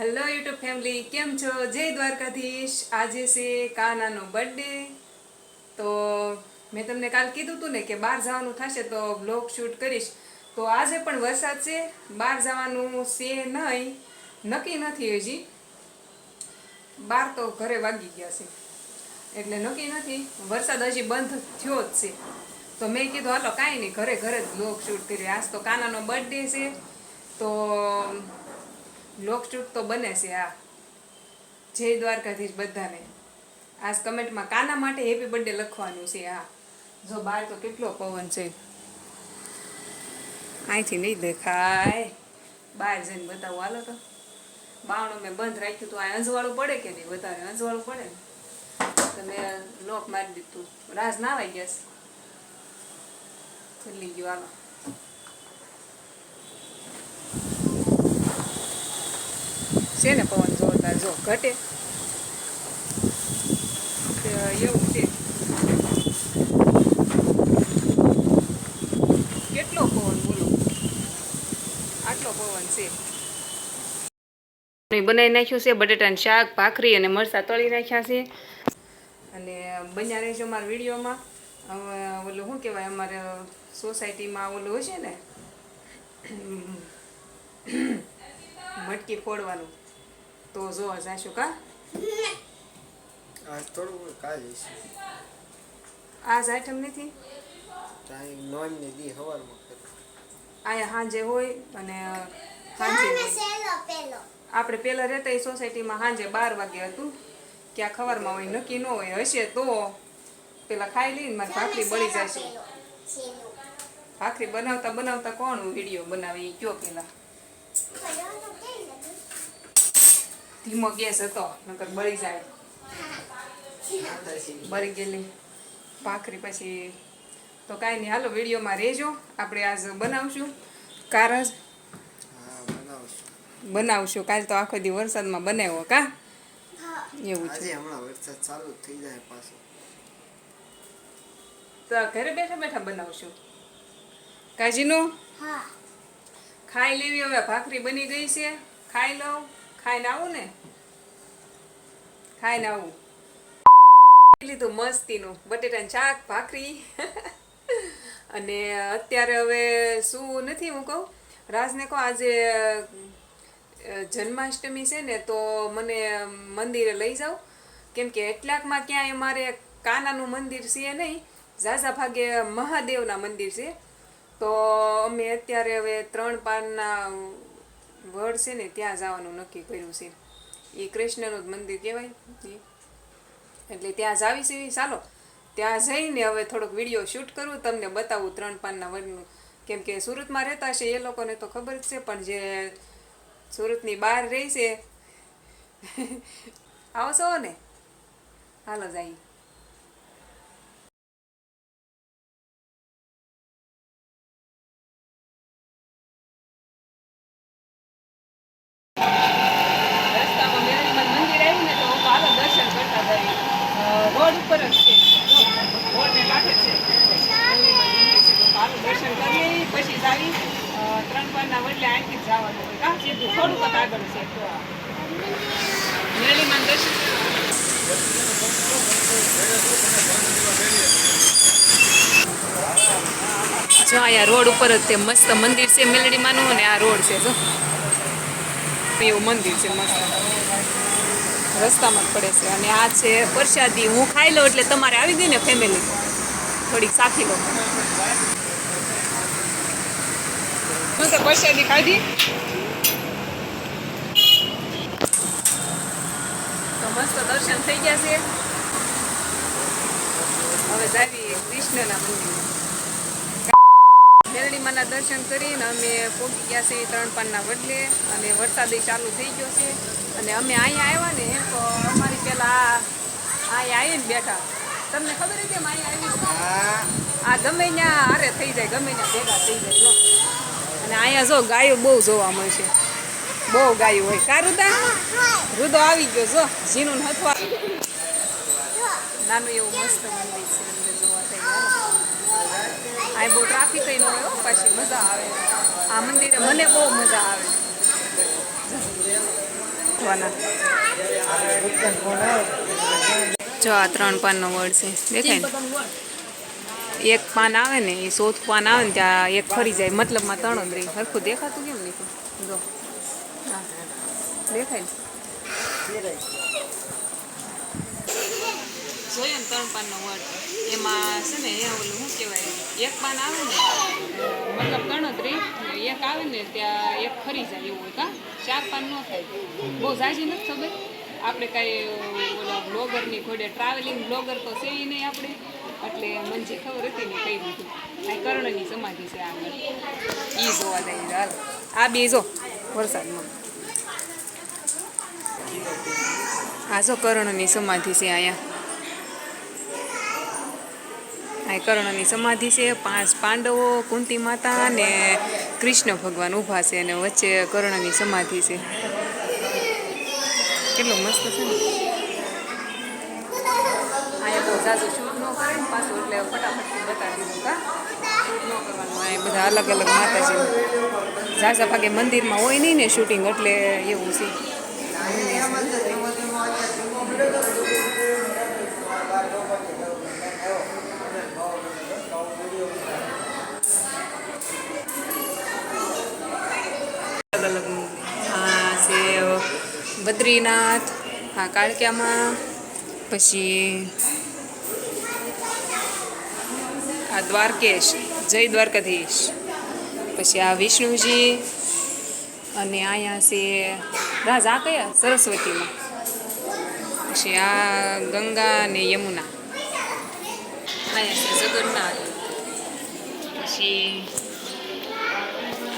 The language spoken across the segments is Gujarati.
હેલો યુટ્યુબ ફેમિલી કેમ છો? જય દ્વારકાધીશ. આજે છે કાનાનો બર્થડે તો મેં તમને કાલ કીધું હતું ને કે બહાર જવાનું થશે તો બ્લોગ શૂટ કરીશ. તો આજે પણ વરસાદ છે. બહાર જવાનું છે નહીં. નક્કી નથી હજી. બહાર તો ઘરે વાગી ગયા છે. એટલે નક્કી નથી. વરસાદ હજી બંધ થયો જ છે. તો મેં કીધું, હાલો, કાંઈ નહીં. ઘરે ઘરે જ બ્લોગ શૂટ કરીએ. આજ તો કાનાનો બર્થડે છે. તો શૂટ તો બને છે આ. જય દ્વારકાધીશ બધાને. આજ કમેન્ટમાં કાના માટે હેપી બર્થડે લખવાનું છે હા જો બહાર તો કેટલો પવન છે. અહીંથી નહીં દેખાય. બહાર જઈને બતાવું. હાલો તો. બાવણું મેં બંધ રાખ્યું હતું આ અંજવાળું પડે કે નહીં? વધારે અંજવાળું પડે ને? તો મેં લોક મારી દીધું. રાજ નાવાઈ ગયા છે. ચલી ગયું. હાલો. છે ને પવન જોરદાર જો ઘટે. એવું છે. કેટલો પવન બોલો? આટલો પવન છે. બનાવી નાખ્યું છે બટેટાનું શાક ભાખરી અને મરચાં તળી નાખ્યા છે. અને બન્યા રહેજો અમારા વિડીયોમાં. ઓલું શું કહેવાય અમારે સોસાયટીમાં ઓલું છે ને મટકી ફોડવાનું. તો જોવા જાશું કા? આજ થોડું કાજ જઈશું. આજ આઈટમ નથી? ત્યાં નોન ને દી હવારમાં અહીંયા સાંજે હોય અને સાંજે આપણે પહેલા રહેતા એ સોસાયટીમાં સાંજે બાર વાગે હતું. કે આ ખબરમાં હોય નક્કી ન હોય હશે તો પેલા ખાઈ લઈને મારી ભાખરી બળી જશે. ભાખરી બનાવતા બનાવતા કોણ વીડિયો બનાવે એ કયો પેલા? ધીમો ગેસ હતો નકર બળી જાય. બળી ગયેલી. ભાખરી પછી તો કાંઈ નહીં હાલો વિડીયોમાં રહેજો. આપણે આજ બનાવશું. કારણ હા બનાવશું. બનાવશું કાલ તો આખો દી વરસાદમાં બનાવ્યો કા? એવું છે. આજે હમણાં વરસાદ ચાલુ થઈ જાય પાછો. તો ઘરે બેઠા બેઠા બનાવશું. કાજીનું? ખાઈ લેવી હવે ભાખરી બની ગઈ છે. ખાઈ લઉં. ખાઈને આવું ને? ખાઈને આવું. લીધું મસ્તીનું. બટેટાનું શાક, ભાખરી. અને અત્યારે હવે શું નથી હું કહું. રાજને કહો, આજે જન્માષ્ટમી છે ને, તો મને મંદિરે લઈ જાઓ. કેમ કે એટલાકમાં ક્યાંય મારે કાનાનું મંદિર છે નહીં. ઝાઝા ભાગે મહાદેવના મંદિર છે. તો અમે અત્યારે હવે ત્રણ પાનના વડ છે ને, ત્યાં જવાનું નક્કી કર્યું છે. એ કૃષ્ણનું જ મંદિર કહેવાય એ એટલે ત્યાં જાવી છે ચાલો. ત્યાં જઈને હવે થોડોક વીડિયો શૂટ કરું, તમને બતાવું ત્રણ પાનના વડનું કેમ કે સુરતમાં રહેતા છે એ લોકોને તો ખબર જ છે, પણ જે સુરતની બહાર રહી છે, આવશો ને? હાલો, જાય રસ્તામાં મેરડીમાં મંદિર આવ્યું ને તો હું હાલો દર્શન કરતા જઈએ અ, રોડ ઉપર જ છે. દર્શન કરીએ પછી જાવી ત્રણ પરના વડલે અહીંથી જવાનું હોય જે થોડુંક આગળ છે. દર્શન જો આ રોડ ઉપર જ તે મસ્ત મંદિર છે મેલડીમાંનું અને આ રોડ છે જો. એવું મંદિર છે મસ્ત. રસ્તામાં પડે છે. અને આ છે પ્રસાદી હું ખાઈ લઉં એટલે તમારે આવી ગઈ ને ફેમિલી થોડીક સાખી લો. તો પ્રસાદી ખાધી? મસ્ત દર્શન થઈ ગયા છે. હવે જાવી કૃષ્ણના મંદિર. મેરડીમાંના દર્શન કરીને અમે પહોંચી ગયા છીએ ત્રણ પાનના વડલે અને વરસાદ ચાલુ થઈ ગયો છે. અને અમે અહીંયા આવ્યા ને, તો અમારી પેલા અહીંયા આવીને બેઠા. તમને ખબર હતી કેમ અહીંયા આવી આ ગમે ત્યાં હારે થઈ જાય, ગમે ત્યાં ભેગા થઈ જાય, જો. અને અહીંયા જો ગાયો બહુ જોવા મળશે બહુ ગાયો હોય. કા રુદા? રુદો આવી ગયો, જો. ઝીનું હથવા નાનું એવું મસ્ત મંદિર છે અંદર જોવા થઈ આ બહુ ટ્રાફિક ન હોય પાછી મજા આવે. આ મંદિરે મને બહુ મજા આવે. નાખવાના. જો આ ત્રણ પાનનો વડ છે, દેખાય ને? એક પાન આવે ને, એ ચોથું પાન આવે ને, ત્યાં એક ફરી જાય. મતલબમાં ત્રણ જ રહી. સરખું દેખાતું કેમ નહીં જો. હા. દેખાય ને? જોઈએ ને ત્રણ પાનનો વર્ડ એમાં છે ને ઓલું શું કહેવાય? એક પાન આવે ને, મતલબ ગણતરી એક આવે ને ત્યાં એક ફરી જાય એવું હોય. કા ચાર પાન ન થાય. બહુ જાજી નથી ખબર. આપણે કાંઈ ઓલા બ્લોગરની ઘોડે ટ્રાવેલિંગ બ્લોગર તો છે ઈ નહીં આપણે. એટલે મને જે ખબર હતી ને કહી દીધું. આ કર્ણની સમાધિ છે આગળ એ જોવા જાય હાલ. આ બે જો વરસાદમાં. આ જો કર્ણની સમાધિ છે અહીંયા. આ કર્ણની સમાધિ છે. પાંચ પાંડવો, કુંતી માતા અને કૃષ્ણ ભગવાન ઊભા છે અને વચ્ચે કર્ણની સમાધિ છે. કેટલું મસ્ત છે ને. અહીંયા બહુ જાજુ શૂટ પાછું એટલે ફટાફટ બતાવી બધા અલગ અલગ માતાજી. ઝાઝા ભાગે મંદિરમાં હોય નહીં ને શૂટિંગ એટલે એવું છે. બદ્રીનાથ આ કાળક્યામાં પછી આ દ્વારકેશ, જય દ્વારકાધીશ. પછી આ વિષ્ણુજી અને અહીંયા છે રાજ, આ કયા? સરસ્વતીમાં. પછી આ ગંગા અને યમુના. અહીંયા છે જગન્નાથ. પછી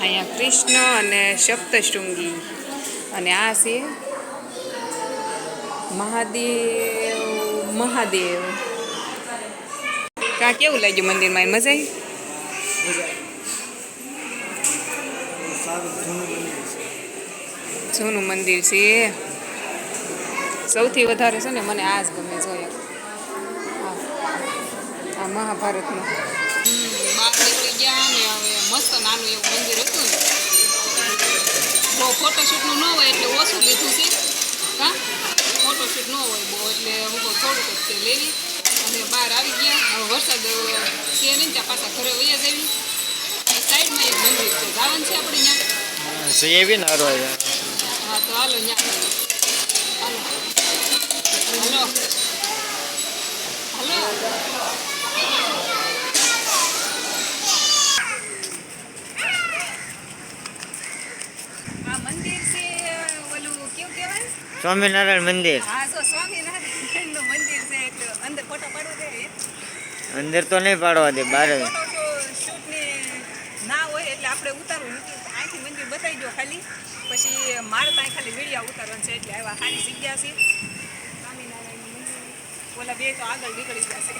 અહીંયા કૃષ્ણ અને સપ્તશૃંગી. અને આ છે મહાદેવ મહાદેવ. કા કેવું લાગ્યું મંદિરમાં? મજા આવી? જૂનું મંદિર છે. સૌથી વધારે છે ને મને આ જ ગમે જોઈએ આ મહાભારતનું બાપ નીકળી ગયા ને હવે મસ્ત નાનું એવું મંદિર હતું ને. બહુ ફોટોશૂટનું ન હોય એટલે ઓછું લીધું છે. હા? ફોટોશૂટ ન હોય બહુ એટલે હું બહુ થોડુંક જ તે લેવી. અને બહાર આવી ગયા. હવે વરસાદ છે નહીં ત્યાં પાછા ઘરે વૈયા જવી. સાઈડમાં એક મંદિર છે. જવાનું છે આપણે ત્યાં? જઈએ બી ને હરવા હા તો હાલો ત્યાં. હાલો. હાલો. હાલો આ મંદિર છે ઓલું કેવું કહેવાય સ્વામિનારાયણ મંદિર. હા જો મંદિર છે એટલે અંદર તો નહીં પાડવા દે બહાર ના હોય એટલે આપણે ઉતારવું નથી. અહીંથી મંદિર બતાવી દો ખાલી. પછી મારે ત્યાં ખાલી વીડિયો ઉતારવાનું છે એટલે આવા સારી જગ્યા છે. સ્વામિનારાયણ મંદિર. ઓલા બે તો આગળ નીકળી જશે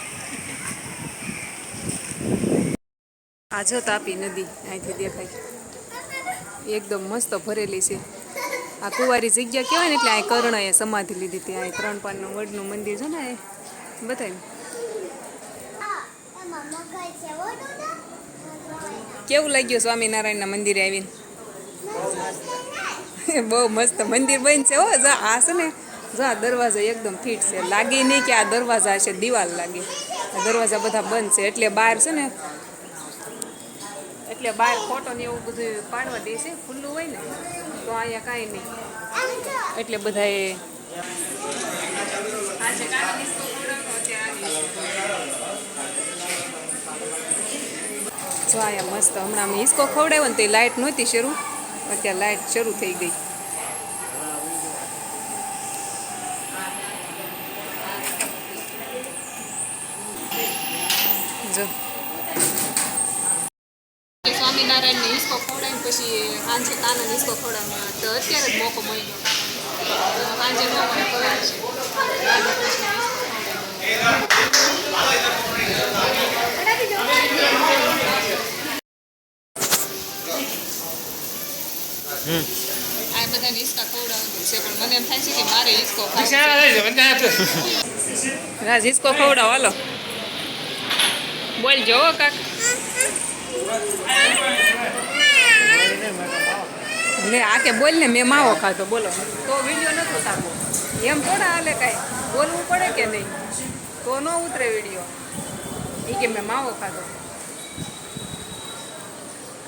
આ જો તાપી નદી અહીંથી દેખાય. એકદમ મસ્ત ભરેલી છે. આ કુંવારી જગ્યા કહેવાય ને એટલે અહીં કર્ણએ સમાધિ લીધી હતી. આ ત્રણ પાનનું વડનું મંદિર છે ને એ. બતાવી કેવું લાગ્યું સ્વામિનારાયણના મંદિરે આવીને? બહુ મસ્ત મંદિર બન છે હો. જો, આ છે ને, જો આ દરવાજો એકદમ ફિટ છે. લાગે નહીં કે આ દરવાજા છે, દિવાલ લાગે. આ દરવાજા બધા બંધ છે. એટલે બહાર છે ને, એટલે બહાર ફોટો ને એવું બધું પાડવા દે છે. ખુલ્લું હોય ને. તો અહીંયા કાંઈ નહીં. એટલે બધાએ જો અહીંયા મસ્ત હમણાં અમે હિસ્કો ખવડાવ્યો ને તો લાઇટ નહોતી શરૂ અત્યારે લાઇટ શરૂ થઈ ગઈ જો સ્વામિનારાયણને હિસકો ખવડાવીને પછી સાંજે કાના હિસકો ખવડાવવાનો તો અત્યારે જ મોકો મળી ગયો તો સાંજે ન મળે તો વાર છે રાધા કૃષ્ણ હિસકો આ બધાને હિસકા ખવડાવવાનું છે પણ મને એમ થાય છે કે મારે હિસકો રાજ હિસકો ખવડાવો હાલો બોલજો હો કાક લે, આ કે બોલ ને, મેં માવો ખાધો, બોલો. તો વીડિયો નતો ઉતારવો એમ થોડા હાલે કાંઈ. બોલવું પડે કે નહીં? તો ન ઉતરે વીડિયો. એ કે મેં માવો ખાધો.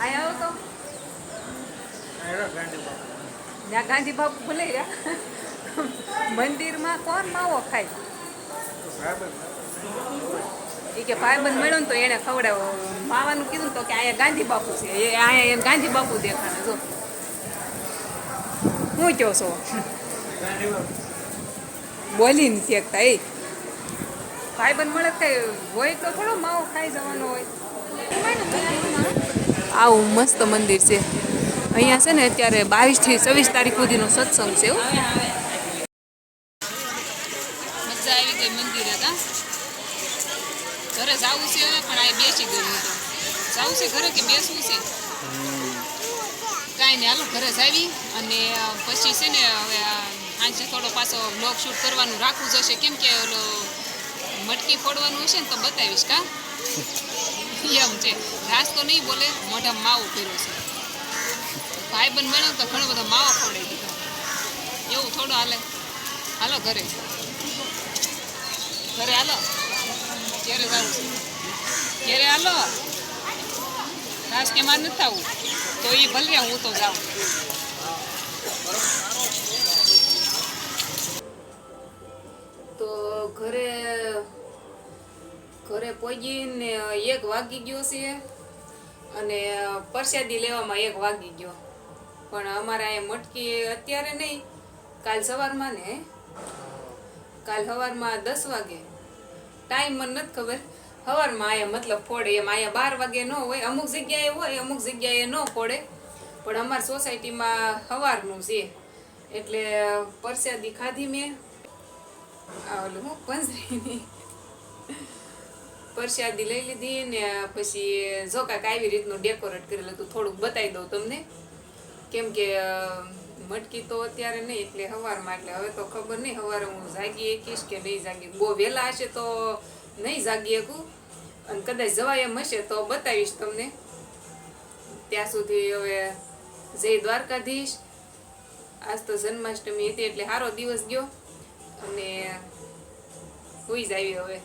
આયા આવો તો? ત્યાં ગાંધી બાપુ ભૂલે મંદિરમાં કોણ માવો ખાય? એ કે ભાઈબંધ મળ્યો ને તો એને ખવડાવો. માવાનું કીધું તો કે અહીંયા ગાંધી બાપુ છે. એ અહીંયા એને ગાંધી બાપુ દેખાણે જો. હું કહો છો? બોલી નથી શકતા એ. ભાઈબંધ મળે કઈ હોય તો થોડો માવો ખાઈ જવાનો હોય. આવું મસ્ત મંદિર છે. અહીંયા છે ને અત્યારે બાવીસથી છવ્વીસ તારીખ સુધીનો સત્સંગ છે એવું મજા આવી ગઈ મંદિરે કા ઘરે જવું છે, પણ આ બેસી ગયું તો જવું છે ઘરે કે બેસવું છે? કાંઈ નહીં, હાલો, ઘરે જાવી અને પછી છે ને, હવે આજે થોડો પાછો બ્લોગ શૂટ કરવાનું રાખવું જશે કેમ કે ઓલો મટકી ફોડવાનું હશે ને, તો બતાવીશ, કા? એમ છે. રાસ તો નહીં બોલે, મોઢામાં માવો કર્યો છે. ભાઈ બંધ બન્યો તો ઘણો બધો માવો ફોડાઈ એવું થોડું હાલે. હાલો, ઘરે. ઘરે, હાલો. ક્યારે જવું છે. ક્યારે હાલો. રાસ કે માર નથી આવું. તો એ ભલે હું તો જાઉં. તો ઘરે ઘરે પહોંચીને એક વાગી ગયો છે અને પરસાદી લેવામાં એક વાગી ગયો. પણ અમારે અહીંયા મટકી અત્યારે નહીં. કાલ સવારમાં ને કાલ સવારમાં દસ વાગે. ટાઈમ મને નથી ખબર. સવારમાં અહીંયા મતલબ ફોડે, એમ અહીંયા બાર વાગે ન હોય. અમુક જગ્યાએ હોય, અમુક જગ્યાએ ન ફોડે. પણ અમારી સોસાયટીમાં સવારનું છે. એટલે પરસાદી ખાધી મેં. ઓલું હું પંજરીની. પરસાદી લઈ લીધી ને પછી જો કાંઈક આવી રીતનું ડેકોરેટ કરેલું હતું, થોડુંક બતાવી દઉં તમને. કેમ કે મટકી તો અત્યારે નહીં, એટલે સવારમાં એટલે હવે તો ખબર નહીં સવારે હું જાગી એકીશ કે નહીં જાગી બહુ વહેલા હશે તો નહીં જાગી શકું. અને કદાચ જવાય એમ હશે તો બતાવીશ તમને. ત્યાં સુધી હવે જય દ્વારકાધીશ. આજ તો જન્માષ્ટમી હતી, એટલે સારો દિવસ ગયો. અને સુઈ જ આવી હવે.